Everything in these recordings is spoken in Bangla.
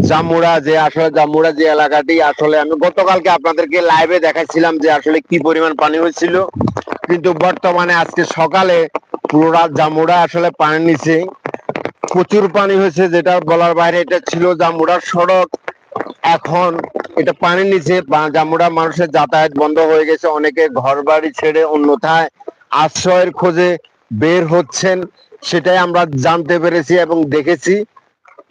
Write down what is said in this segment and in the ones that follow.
জামুড়া যে আসলে জামুড়া যে এলাকাটি, আসলে আমি গতকালকে আপনাদেরকে লাইভে দেখাচ্ছিলাম যে আসলে কি পরিমাণ পানি হয়েছিল। কিন্তু বর্তমানে আজকে সকালে পুরো রাত জামুড়া আসলে পানি নিচে প্রচুর পানি হয়েছে, যেটা বলার বাইরে এটা ছিল জামুড়ার সড়ক। এখন এটা পানির নিচে, বা- জামুড়া মানুষের যাতায়াত বন্ধ হয়ে গেছে, অনেকে ঘর বাড়ি ছেড়ে অন্যথায় আশ্রয়ের খোঁজে বের হচ্ছেন, সেটাই আমরা জানতে পেরেছি এবং দেখেছি।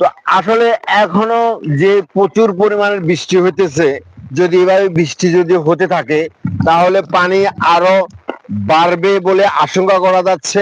তো আসলে এখনও যে প্রচুর পরিমাণের বৃষ্টি হইতেছে, যদি এভাবে বৃষ্টি যদি হতে থাকে, তাহলে পানি আরও বাড়বে বলে আশঙ্কা করা যাচ্ছে।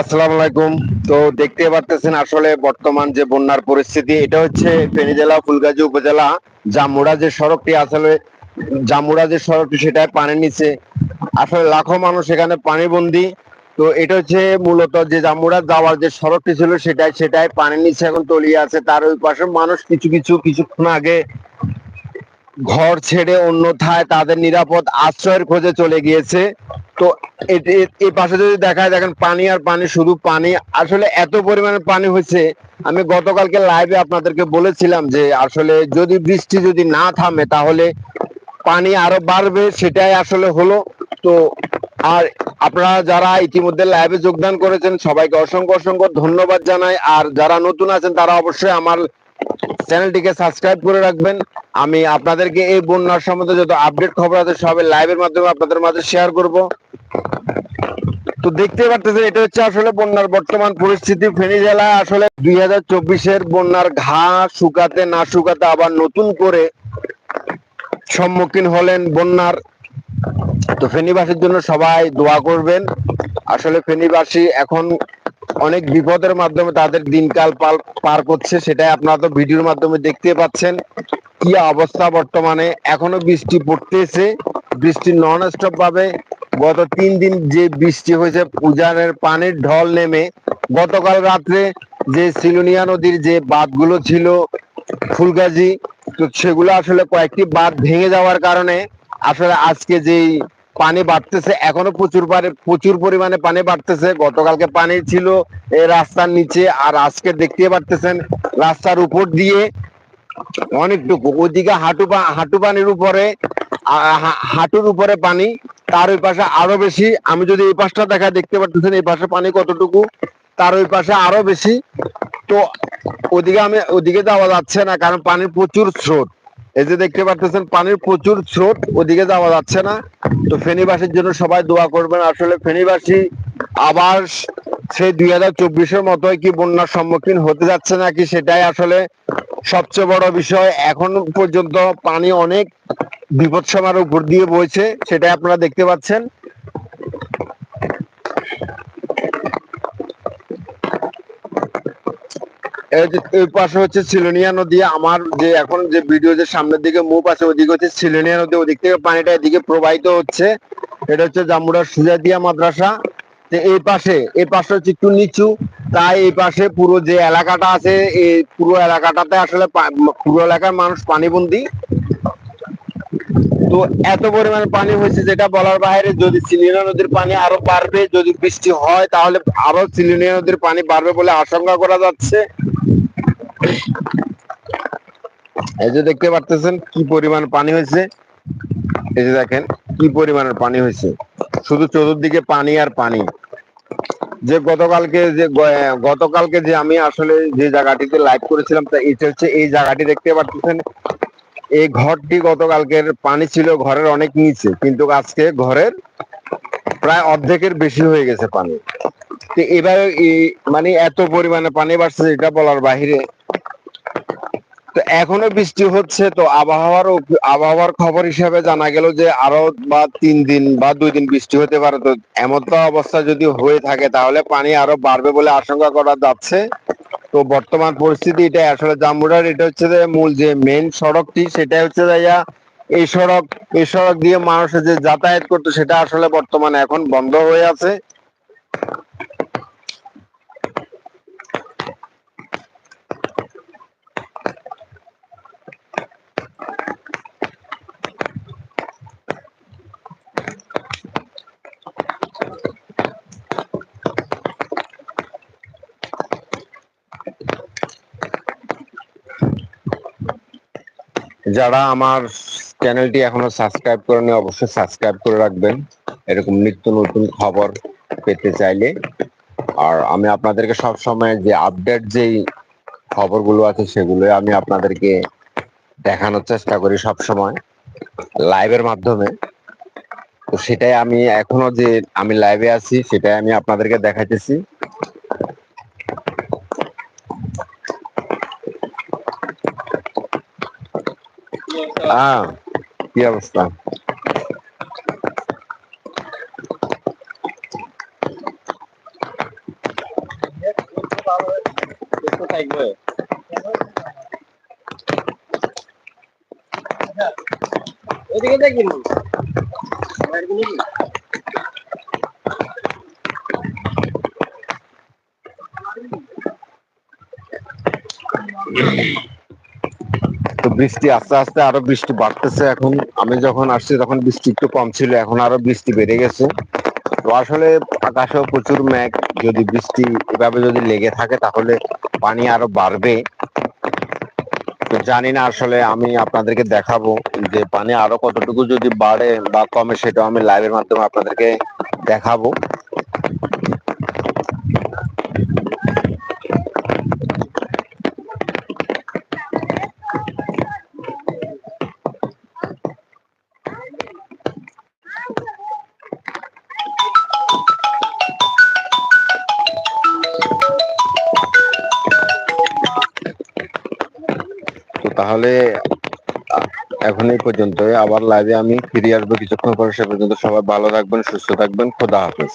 আসসালামু আলাইকুম। তো দেখতে পারতেছেন আসলে বর্তমান যে বন্যার পরিস্থিতি, এটা হচ্ছে ফেনী জেলা, ফুলগাজী উপজেলা। জামুড়া যে সড়কটি আসলে, জামুড়া যে সড়কটি সেটায় পানির নিচে। আসলে লাখো মানুষ এখানে পানিবন্দি। তো এটা হচ্ছে মূলত যে জামুড়া যাওয়ার যে সড়কটি ছিল সেটাই সেটাই পানির নিচে এখন তলিয়ে আছে। তার ওই পাশে মানুষ কিছু কিছু, কিছুক্ষণ আগে ঘর ছেড়ে অন্যথায় তাদের নিরাপদ আশ্রয়ের খোঁজে চলে গিয়েছে। তো এই পাশে যদি দেখা দেখেন পানি আর পানি, শুধু পানি। আসলে এত পরিমাণে পানি হয়েছে, আমি গতকালকে লাইভে আপনাদেরকে বলেছিলাম যে আসলে যদি বৃষ্টি যদি না থামে, তাহলে পানি আরও বাড়বে, সেটাই আসলে হলো। তো আর আপনারা যারা ইতিমধ্যে লাইভে যোগদান করেছেন, সবাইকে অসংখ্য অসংখ্য ধন্যবাদ জানাই। আর যারা নতুন আছেন, তারা অবশ্যই আমার চ্যানেলটিকে সাবস্ক্রাইব করে রাখবেন। আমি আপনাদেরকে এই বন্যার সম্বন্ধে যত আপডেট খবর আছে সব লাইভের মাধ্যমে আপনাদের মাঝে শেয়ার করব। তো দেখতে পারতেছেন, এটা হচ্ছে আসলে বন্যার বর্তমান পরিস্থিতি। ফেনী জেলায় আসলে দুই চব্বিশের বন্যার ঘা শুকাতে, না শুকাতে আবার নতুন করে সম্মুখীন হলেন বন্যার। তো ফেনীবাসীর জন্য সবাই দোয়া করবেন। আসলে ফেনীবাসী এখন অনেক বিপদের মাধ্যমে তাদের দিনকাল পার করছে, সেটাই আপনারা তো ভিডিওর মাধ্যমে দেখতে পাচ্ছেন। কি অবস্থা বর্তমানে? এখনও বৃষ্টি পড়তেছে। বৃষ্টি নন স্টপ ভাবে গত তিন দিন যে বৃষ্টি হয়েছে, উজানের পানির ঢল নেমে গতকাল রাত্রে যে সিলুনিয়া নদীর যে বাঁধগুলো ছিল, ফুলগাজী, তো সেগুলো আসলে কয়েকটি বাঁধ ভেঙে যাওয়ার কারণে আসলে আজকে যেই পানি বাড়তেছে। এখনও প্রচুর পারে প্রচুর পরিমাণে পানি বাড়তেছে। গতকালকে পানি ছিল রাস্তার নিচে আর আজকে দেখতে পারতেছেন রাস্তার উপর দিয়ে অনেকটুকু। ওইদিকে হাঁটু হাঁটু পানির উপরে হাঁটুর উপরে পানি, তার ওই পাশে আরও বেশি। আমি যদি এই পাশটা দেখা দেখতে পারতেছেন এই পাশে পানি কতটুকু, তার ওই পাশে আরও বেশি। তো ওদিকে আমি, ওদিকে যাওয়া যাচ্ছে না, কারণ পানির প্রচুর স্রোত। এই যে দেখতে পারতেছেন, পানির প্রচুর স্রোত, ওদিকে যাওয়া যাচ্ছে না। তো ফেনীবাসীর জন্য সবাই দোয়া করবেন। আসলে ফেনীবাসী আবার সেই দুই হাজার চব্বিশের মতোই কি বন্যার সম্মুখীন হতে যাচ্ছে নাকি, সেটাই আসলে সবচেয়ে বড় বিষয়। এখন পর্যন্ত পানি অনেক বিপদসীমার উপর দিয়ে বইছে, সেটাই আপনারা দেখতে পাচ্ছেন এই যে এই পাশে হচ্ছে সিলোনিয়া নদী। আমার যে এখন যে ভিডিও সামনের দিকে আছে, ওদিকে হচ্ছে সিলোনিয়া নদী। ওদিক থেকে পানিটা এদিকে প্রবাহিত হচ্ছে। এটা হচ্ছে জাম্বুড়ার সুজাদিয়া মাদ্রাসা। এই পাশে এই পাশে হচ্ছে একটু নিচু। তাই এই পাশে পুরো যে এলাকাটা আছে, এই পুরো এলাকাটাতে আসলে পুরো এলাকার মানুষ পানিবন্দী। তো এত পরিমাণে পানি হয়েছে যেটা বলার বাইরে যদি সিলিনা নদীর পানি আরও বাড়বে, যদি বৃষ্টি হয়, তাহলে আরও সিলিনা নদীর পানি বাড়বে বলে আশঙ্কা করা যাচ্ছে। এই যে দেখতে পারতেছেন কি পরিমাণ পানি হয়েছে। এই যে দেখেন কি পরিমাণের পানি হয়েছে। শুধু চতুর্দিকে পানি আর পানি। যে গতকালকে যে গতকালকে যে আমি আসলে যে জায়গাটিতে লাইভ করেছিলাম, তা এটা হচ্ছে এই জায়গাটি দেখতে পাচ্ছেন এই ঘরটি গতকালকের পানি ছিল ঘরের অনেক নিচে, কিন্তু আজকে ঘরের প্রায় অর্ধেকের বেশি হয়ে গেছে পানি। তো এবারে মানে এত পরিমাণে পানি বাড়ছে এটা বলার বাহিরে। তো এখনও বৃষ্টি হচ্ছে, তো আবহাওয়ার আবহাওয়ার খবর হিসাবে জানা গেল যে আরও বা তিন দিন বা দুই দিন বৃষ্টি হতে পারে। তো এমন তো অবস্থা যদি হয়ে থাকে, তাহলে পানি আরও বাড়বে বলে আশঙ্কা করা যাচ্ছে। তো বর্তমান পরিস্থিতি এটা আসলে জাম্বুড়ার এটা হচ্ছে যে মূল যে মেন সড়কটি সেটা হচ্ছে যাইয়া এই সড়ক এই সড়ক দিয়ে মানুষের যে যাতায়াত করতো, সেটা আসলে বর্তমানে এখন বন্ধ হয়ে আছে। যারা আমার চ্যানেলটি এখনও সাবস্ক্রাইব করেনি, অবশ্যই সাবস্ক্রাইব করে রাখবেন। এরকম নিত্য নতুন খবর পেতে চাইলে। আর আমি আপনাদেরকে সব সময় যে আপডেট যেই খবরগুলো আছে সেগুলো আমি আপনাদেরকে দেখানোর চেষ্টা করি সব সময় লাইভের মাধ্যমে। তো সেটাই আমি এখনও যে আমি লাইভে আছি, সেটাই আমি আপনাদেরকে দেখাইতেছি। হ্যাঁ কি অবস্থা ওদিকে দেখি তো বৃষ্টি আস্তে আস্তে আরও বৃষ্টি বাড়তেছে এখন। আমি যখন আসছি তখন বৃষ্টি একটু কম ছিল, এখন আরও বৃষ্টি বেড়ে গেছে। তো আসলে আকাশেও প্রচুর মেঘ, যদি বৃষ্টি এভাবে যদি লেগে থাকে তাহলে পানি আরও বাড়বে। তো জানি না আসলে আমি আপনাদেরকে দেখাবো যে পানি আরও কতটুকু যদি বাড়ে বা কমে সেটাও আমি লাইভের মাধ্যমে আপনাদেরকে দেখাবো। তাহলে এখন এই পর্যন্ত আবার লাইভে আমি ফিরে আসব কিছুক্ষণ পরে। সে পর্যন্ত সবাই ভালো থাকবেন, সুস্থ থাকবেন। খোদা হাফেজ।